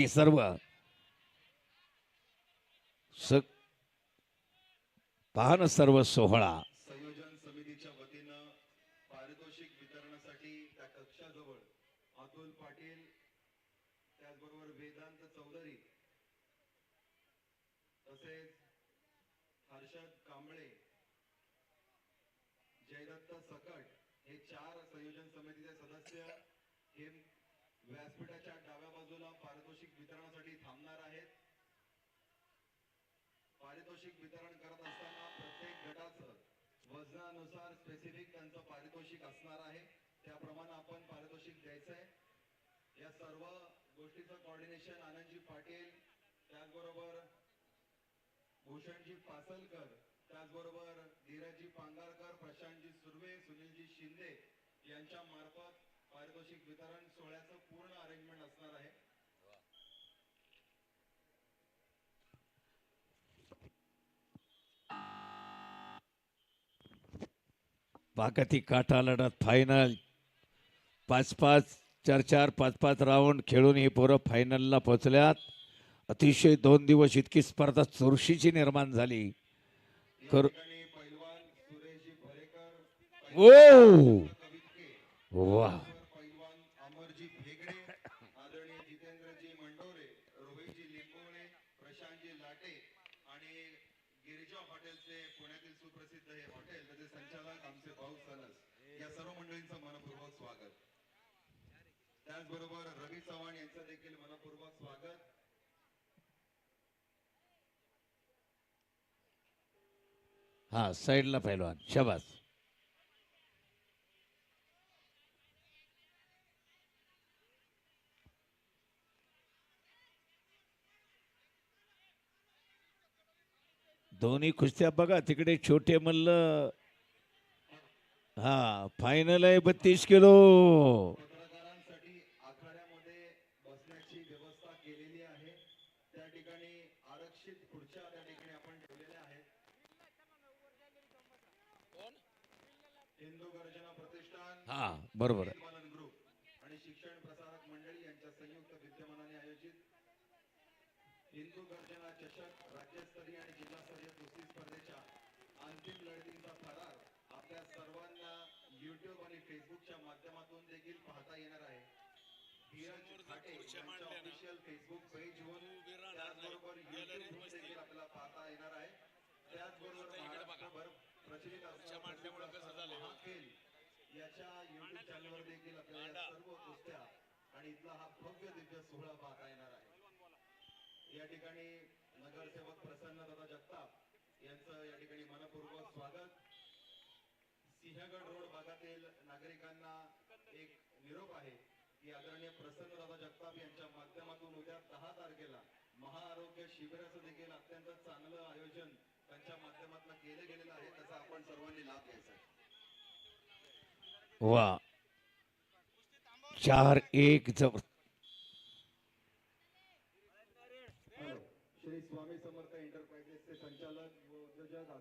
हे सर्व स पहा सर्व सोहळा. संयोजन समितीच्या वतीनं पारितोषिक वितरणासाठी त्या कक्षाजवळ अतुल पाटील त्याचबरोबर वेदांत चौधरी तसेच हर्षद कांबळे जयदत्त सकट हे चार संयोजन समितीचे सदस्य हे व्यासपीठाच्या डाव्या बाजूला पारितोषिक वितरणासाठी थांबणार आहेत. पारितोषिक वितरण करत असताना प्रत्येक गटाचं वजनानुसार स्पेसिफिक त्यांचं पारितोषिक असणार आहे. त्याप्रमाणे आपण पारितोषिक द्यायचं आहे या सर्व गोष्टीचं कॉर्डिनेशन आनंदजी पाटील त्याचबरोबर भूषणजी पासलकर त्याचबरोबर धीरजी पांगारकर प्रशांतजी सुर्वे सुनीलजी शिंदे यांच्या मार्फत पारितोषिक वितरण सोहळ्याचं पूर्ण अरेंजमेंट असणार आहे. पाकती काटा लढत फायनल पाच पाच चार चार पाच पाच राऊंड खेळून ही पोरं फायनलला पोहोचल्यात. अतिशय दोन दिवस इतकी स्पर्धा चुरशीची निर्माण झाली. कर ओ! वा. आदरणीय मंडोरे रोहितजी लिंबोळे प्रशांतजी लाटे आणि गिरिजा हॉटेलचे पुण्यातील सुप्रसिद्ध हे हॉटेल त्याचे संचालक आमचे भाऊ सनस. या सर्व मंडळींचं मनपूर्वक स्वागत. त्याचबरोबर रवी चव्हाण यांचं देखील मनपूर्वक स्वागत. हा साईडला पहिलवान शबास. दोन्ही कुस्त्या बघा तिकडे छोटे मल्ल हा फायनल आहे बत्तीस किलो. हा बरोबर आणि शिक्षण प्रसारक मंडळी यांच्या संयुक्त विद्यमानाने आयोजित हिंदू गर्जना चषक राज्यस्तरीय आणि जिल्हास्तरीय कुस्ती स्पर्धेच्या अंतिम लढतींचा थरार आपल्या सर्वांना युट्यूब आणि फेसबुकच्या माध्यमातून देखील पाहता येणार आहे. धीरज खाटे यांच्या ऑफिशियल फेसबुक पेजवर त्याचबरोबर देखील आपल्याला पाहता येणार आहे. त्याचबरोबर महाराष्ट्रभर प्रचलित याच्या युट्यूब चॅनलवर देखील आपल्याला सर्व कुस्त्या आणि इथला हा भव्य दिव्य सोहळा पाहता येणार आहे. या ठिकाणी नगरसेवक प्रसन्न दादा जगताप यांचं या ठिकाणी मनपूर्वक स्वागत. सिंहगड रोड भागातील नागरिकांना एक निरोप आहे की आदरणीय प्रसन्न दादा जगताप यांच्या माध्यमातून उद्या दहा तारखेला महाआरोग्य शिबिराचं देखील अत्यंत चांगलं आयोजन त्यांच्या माध्यमातून केलं गेलेलं आहे त्याचा आपण सर्वांनी लाभ घ्यायचा वा. चार एक जबर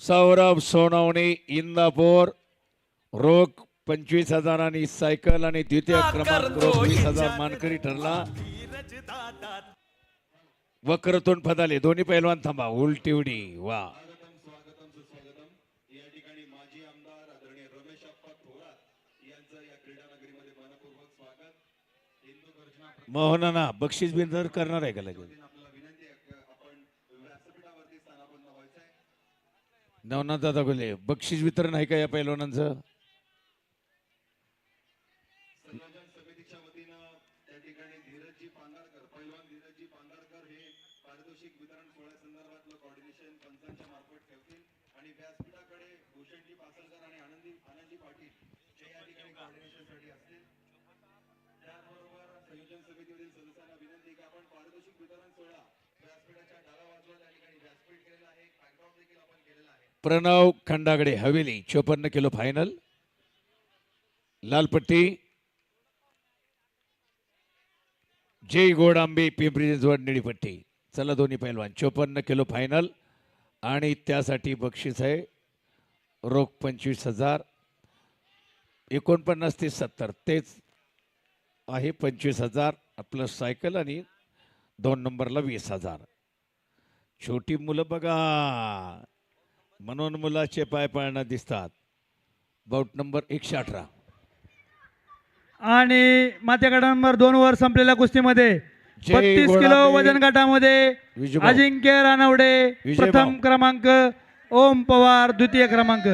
सौरभ सोनवणे इंदापूर रोख पंचवीस हजार आणि सायकल आणि द्वितीय क्रमांक वीस हजार मानकरी ठरला. वक्रतून फदाले दोन्ही पैलवान थांबा. उलटी उडी वा. मोहनाना बक्षीस बिंदर करणार आहे का लगेच? नवनाथ दादा गोले बक्षीस वितरण आहे का या पैलवानांचं? विनंती की आपण पारितोषिक वितरण सोहळा व्यासपीठाच्या डाव्या बाजूला त्या ठिकाणी व्यासपीठ केलेलं आहे बॅकग्राऊंड देखील आपण केलेलं आहे प्रणव खंडागडे हवेली चोपन्न किलो फायनल लालपट्टी. जय गोडांबे पिंपरी चिंचवड निळीपट्टी. चला दोन्ही पैलवान चोपन्न किलो फायनल आणि त्यासाठी बक्षीस आहे. रोख पंचवीस हजार. एकोणपन्नास ते सत्तर तेच आहे पंचवीस हजार. प्लस सायकल आणि दोन नंबरला वीस हजार. छोटी मुलं बघा. म्हणून मुलाचे पाय पाळणं दिसतात बाऊट नंबर एकशे अठरा आणि माथ्यागड नंबर दोन वर संपलेल्या कुस्तीमध्ये जय बत्तीस किलो. वजन गटामध्ये विजूभाऊ. अजिंक्य रानवडे विजयभाऊ. प्रथम क्रमांक ओम पवार द्वितीय क्रमांक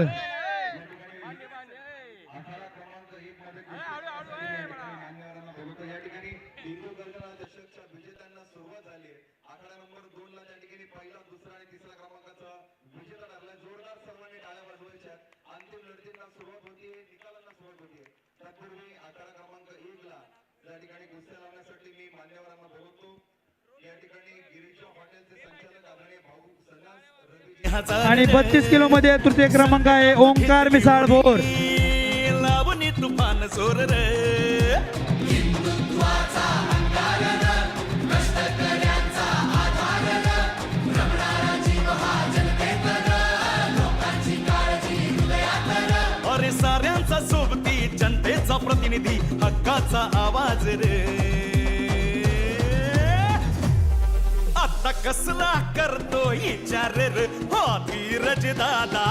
मान्यवरांना बोलवतो या ठिकाणी हिंदू गर्जना चषकच्या विजेत्यांना सुरुवात झाली आहे आखाडा नंबर दोन ला त्या ठिकाणी पहिला दुसरा आणि तिसरा क्रमांकाचा विजेता ठरला जोरदार सर्वांनी टाळ्या वाजवायच्या अंतिम लढतींना सुरुवात होतीये निकालांना सुरुवात होतीये तत्पूर्वी आखाडा क्रमांक एक ला या ठिकाणी कुस्त्या लावण्यासाठी मी मान्यवरांना बोलवतो. या ठिकाणी गिरीजा हॉटेलचे संचालक आदरणीय भाऊ सन्नास रवी आणि बत्तीस किलो मध्ये तृतीय क्रमांक आहे ओंकार मिसाळ भोर लावणी तुफान जोर रे. प्रतिनिधी हक्काचा आवाज रे. आता कसला करतो विचार हो धीरज दादा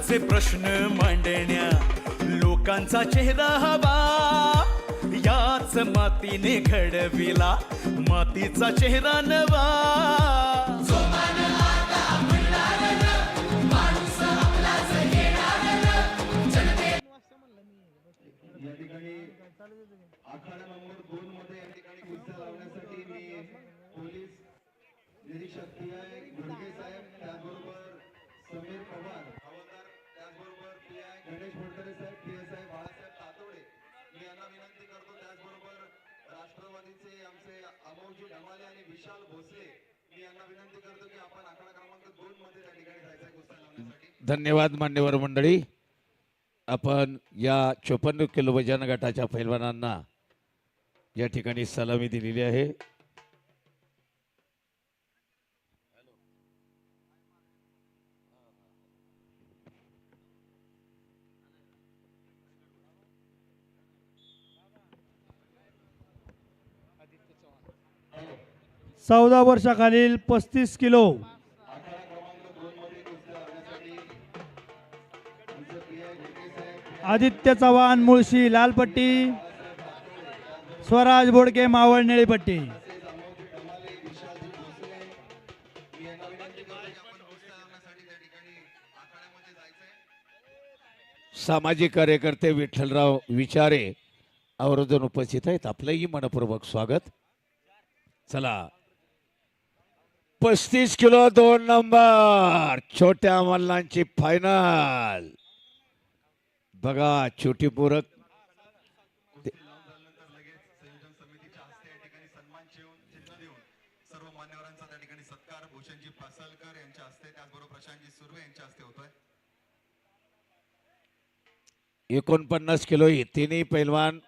लोकांचे प्रश्न मांडण्या लोकांचा चेहरा हवा. याच मातीने घडविला मातीचा चेहरा नवा. या ठिकाणी आखाडा नंबर दोन मध्ये या ठिकाणी गुस्सा लावण्यासाठी मी पोलीस निरीक्षक पी आय घोडगे साहेब त्याचबरोबर समीर पवार आमचे अमोजी ढमाले आणि विशाल भोसले मी यांना विनंती करतो की आपण आकडा क्रमांक दोन मध्ये त्या ठिकाणी जायचा आहे लावण्यासाठी. धन्यवाद मान्यवर मंडळी. आपण या चोपन्न किलो वजन गटाच्या पैलवानांना या ठिकाणी सलामी दिलेली आहे. चौदा वर्षाखालील पस्तीस किलो. आदित्य चव्हाण मुळशी लालपट्टी स्वराज बोडके मावळ निळीपट्टी. सामाजिक कार्यकर्ते विठ्ठलराव विचारे आवर्जून उपस्थित आहेत. आपलंही मनपूर्वक स्वागत. चला पस्तीस किलो दोन नंबर. छोट्या मल्लांची फायनल बघा छोटी पूरक एकोणपन्नास किलो ही तिन्ही पैलवान